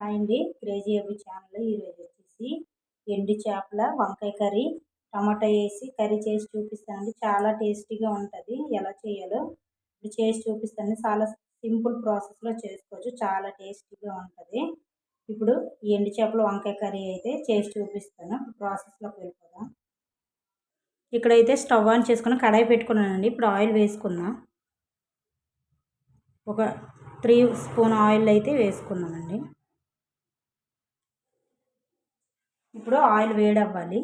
Hi అండి crazy అవి channel ఈరోజు వచ్చేసి ఎండు చేపల వంకాయ కర్రీ టమాటా వేసి కర్రీ చేసి చూపిస్తానండి. చాలా టేస్టీగా ఉంటుంది. ఎలా చేయాలో ఇప్పుడు చేసి చూపిస్తాను. చాలా సింపుల్ ప్రాసెస్లో చేసుకోవచ్చు. చాలా టేస్టీగా ఉంటుంది. ఇప్పుడు ఎండు చేపల వంకాయ కర్రీ అయితే చేసి చూపిస్తాను. ప్రాసెస్లోకి వెళ్ళిపోదాం. ఇక్కడైతే స్టవ్ ఆన్ చేసుకుని కడాయి పెట్టుకున్నానండి. ఇప్పుడు ఆయిల్ వేసుకుందాం. ఒక త్రీ స్పూన్ ఆయిల్ అయితే వేసుకున్నానండి. ఇప్పుడు ఆయిల్ వేడవ్వాలి.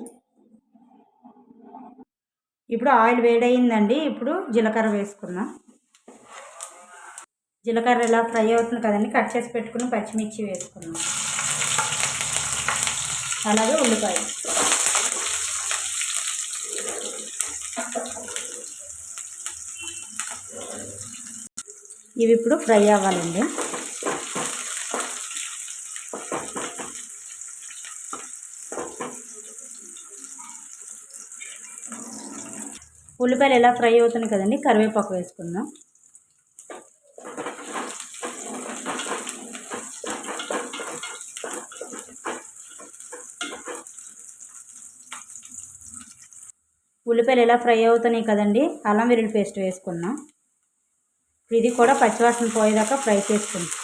ఇప్పుడు ఆయిల్ వేడయిందండి. ఇప్పుడు జీలకర్ర వేసుకుందాం. జీలకర్ర ఇలా ఫ్రై అవుతుంది కదండి. కట్ చేసి పెట్టుకుని పచ్చిమిర్చి వేసుకుందాం. అలాగే ఉల్లిపాయ. ఇవి ఇప్పుడు ఫ్రై అవ్వాలండి. ఉల్లిపాయలు ఎలా ఫ్రై అవుతున్నాయి కదండి? కరివేపాకు వేసుకుందాం. ఉల్లిపాయలు ఎలా ఫ్రై అవుతున్నాయి కదండి? అల్లం వెల్లుల్లి పేస్ట్ వేసుకుందాం. ఇది కూడా పచ్చివాసన పోయేదాకా ఫ్రై చేసుకుందాం.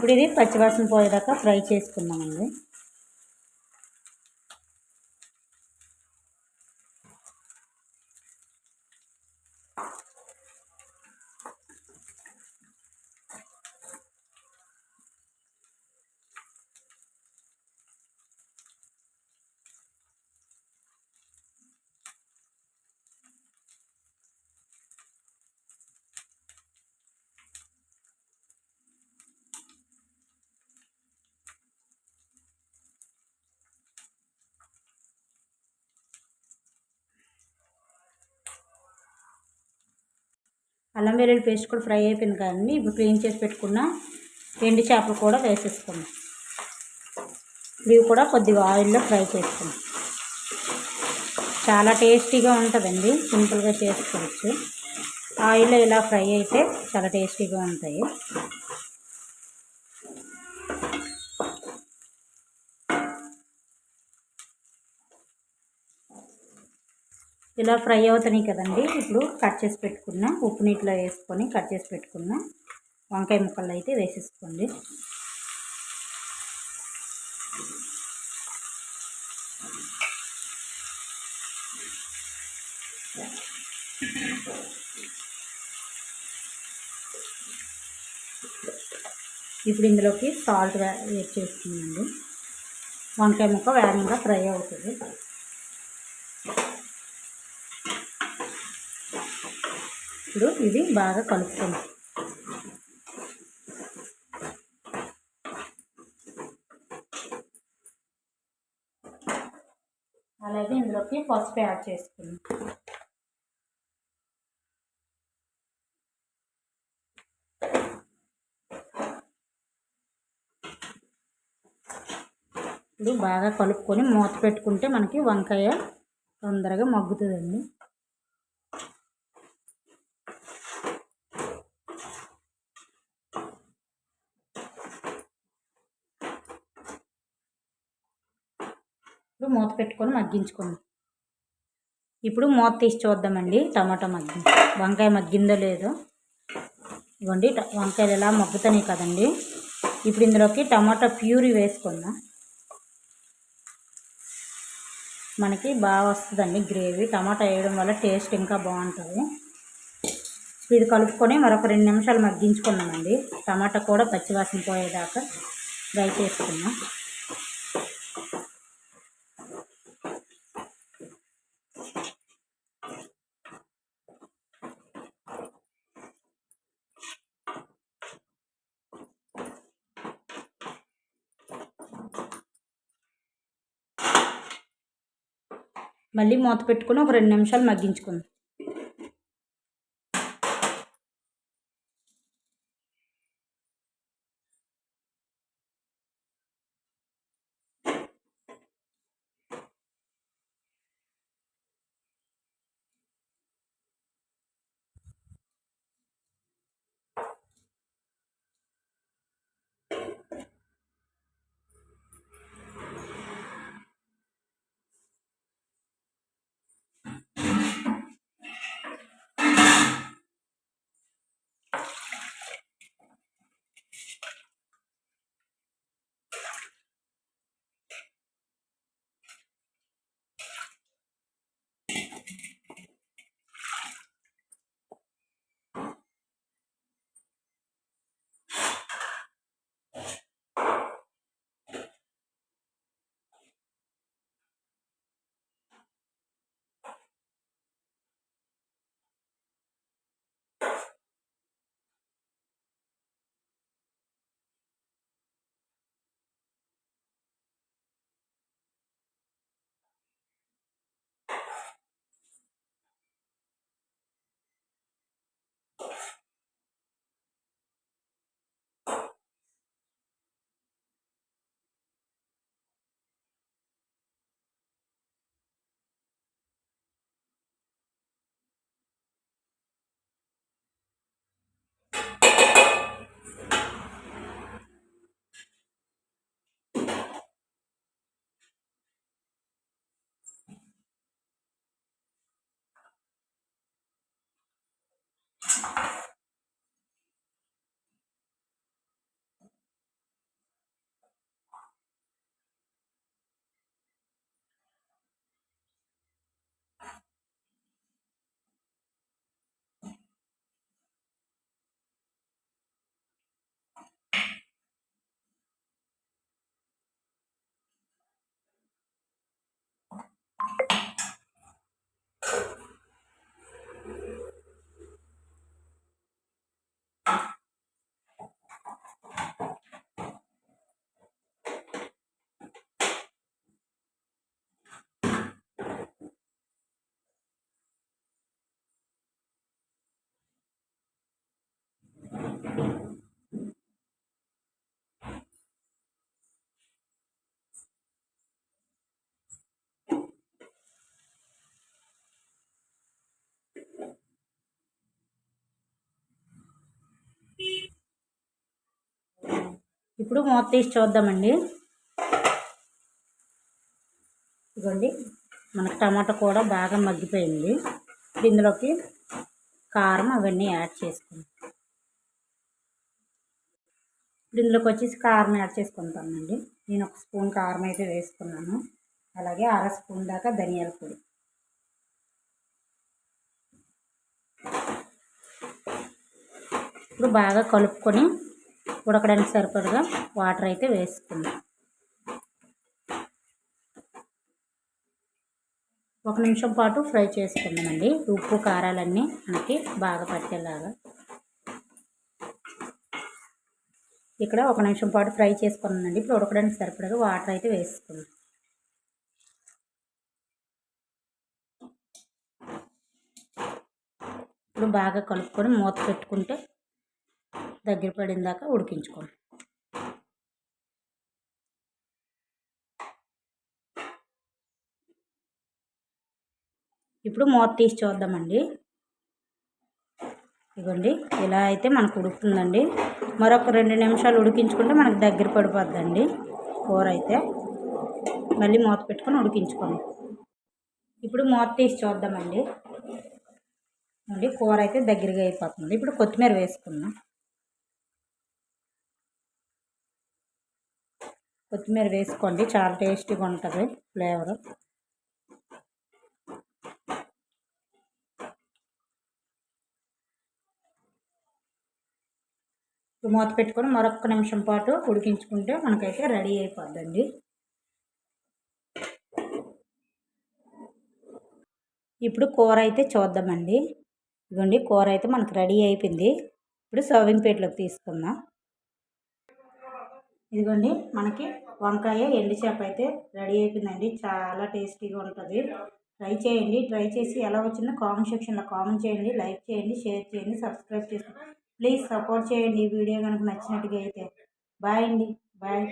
ఇప్పుడు ఇది పచ్చివాసన పోయేదాకా ఫ్రై చేసుకున్నామండి అల్లం వెల్లుల్లి పేస్ట్ కూడా ఫ్రై అయిపోయింది కానీ ఇప్పుడు క్లీన్ చేసి పెట్టుకున్న ఎండి చేపలు కూడా వేసేసుకున్నాం ఇవి కూడా కొద్దిగా ఆయిల్లో ఫ్రై చేసుకున్నాం చాలా టేస్టీగా ఉంటుందండి. సింపుల్గా చేసుకోవచ్చు. ఆయిల్లో ఇలా ఫ్రై అయితే చాలా టేస్టీగా ఉంటాయి. ఇలా ఫ్రై అవుతున్నాయి కదండి. ఇప్పుడు కట్ చేసి పెట్టుకున్న ఉప్పు నీటిలో వేసుకొని కట్ చేసి పెట్టుకున్న వంకాయ ముక్కలు అయితే వేసేసుకోండి. ఇప్పుడు ఇందులోకి సాల్ట్ వేట్ చేసుకుందండి వంకాయ ముక్క వేగంగా ఫ్రై అవుతుంది. ఇప్పుడు ఇది బాగా కలుపుకుందాం. అలాగే ఇందులోకి పసుపు యాడ్ చేసుకుంది. ఇప్పుడు బాగా కలుపుకొని మూత పెట్టుకుంటే మనకి వంకాయ తొందరగా మగ్గుతుందండి. మూత పెట్టుకొని మగ్గించుకోండి ఇప్పుడు మూత తీసి చూద్దామండి. టమాటా మగ్గి వంకాయ మగ్గిందో లేదో. ఇవ్వండి. వంకాయలు ఎలా మగ్గుతున్నాయి కదండి. ఇప్పుడు ఇందులోకి టమాటా ప్యూరీ వేసుకుందాం. మనకి బాగా వస్తుందండి గ్రేవీ. టమాటా వేయడం వల్ల టేస్ట్ ఇంకా బాగుంటుంది. ఇది కలుపుకొని మరొక రెండు నిమిషాలు మగ్గించుకున్నామండి టమాటా కూడా పచ్చివాసన పోయేదాకా ఫ్రై చేసుకున్నాం మళ్ళీ మూత పెట్టుకుని ఒక రెండు నిమిషాలు మగ్గించుకుందాం. ఇప్పుడు మూత తీసి చూద్దామండి. ఇదిగోండి మనకు టమాటా కూడా బాగా మగ్గిపోయింది. ఇందులోకి కారం అవన్నీ యాడ్ చేసుకుంటాం ఇందులోకి వచ్చేసి కారం యాడ్ చేసుకుంటానండి. నేను ఒక స్పూన్ కారం అయితే వేసుకున్నాను. అలాగే అర స్పూన్ దాకా ధనియాల పొడి. ఇప్పుడు బాగా కలుపుకొని ఉడకడానికి సరిపడగా వాటర్ అయితే వేసుకుందాం. ఒక నిమిషం పాటు ఫ్రై చేసుకుందామండి. ఉప్పు కారాలన్నీ మనకి బాగా పట్టేలాగా. ఇక్కడ ఒక నిమిషం పాటు ఫ్రై చేసుకున్నానండి. ఇప్పుడు ఉడకడానికి సరిపడగా వాటర్ అయితే వేసుకుందాం. ఇప్పుడు బాగా కలుపుకొని మూత పెట్టుకుంటే దగ్గర పడిన దాకా ఉడికించుకోండి. ఇప్పుడు మూత తీసి చూద్దామండి. ఇదిగోండి ఇలా అయితే మనకు ఉడుకుతుందండి. మరొక రెండు నిమిషాలు ఉడికించుకుంటే మనకు దగ్గర పడిపోద్దండి కూర అయితే. మళ్ళీ మూత పెట్టుకొని ఉడికించుకోండి. ఇప్పుడు మూత తీసి చూద్దామండి. అండి కూర అయితే దగ్గరగా అయిపోతుంది. ఇప్పుడు కొత్తిమీర వేసుకుందాం. కొత్తిమీర వేసుకోండి. చాలా టేస్టీగా ఉంటుంది ఫ్లేవర్. మూత పెట్టుకొని మరొక నిమిషం పాటు ఉడికించుకుంటే మనకైతే రెడీ అయిపోద్దండి. ఇప్పుడు కూర అయితే చూద్దామండి. ఇదిగోండి కూర అయితే మనకు రెడీ అయిపోయింది. ఇప్పుడు సర్వింగ్ ప్లేట్లోకి తీసుకుందాం. ఇదిగోండి మనకి వంకాయ ఎండు చేప అయితే రెడీ అయిపోయిందండి. చాలా టేస్టీగా ఉంటుంది. ట్రై చేయండి. ట్రై చేసి ఎలా వచ్చిందో కామెంట్ సెక్షన్లో కామెంట్ చేయండి. లైక్ చేయండి షేర్ చేయండి సబ్స్క్రైబ్ చేసుకోండి ప్లీజ్ సపోర్ట్ చేయండి ఈ వీడియో కనుక నచ్చినట్టుగా అయితే. బాయ్ అండి. బాయ్.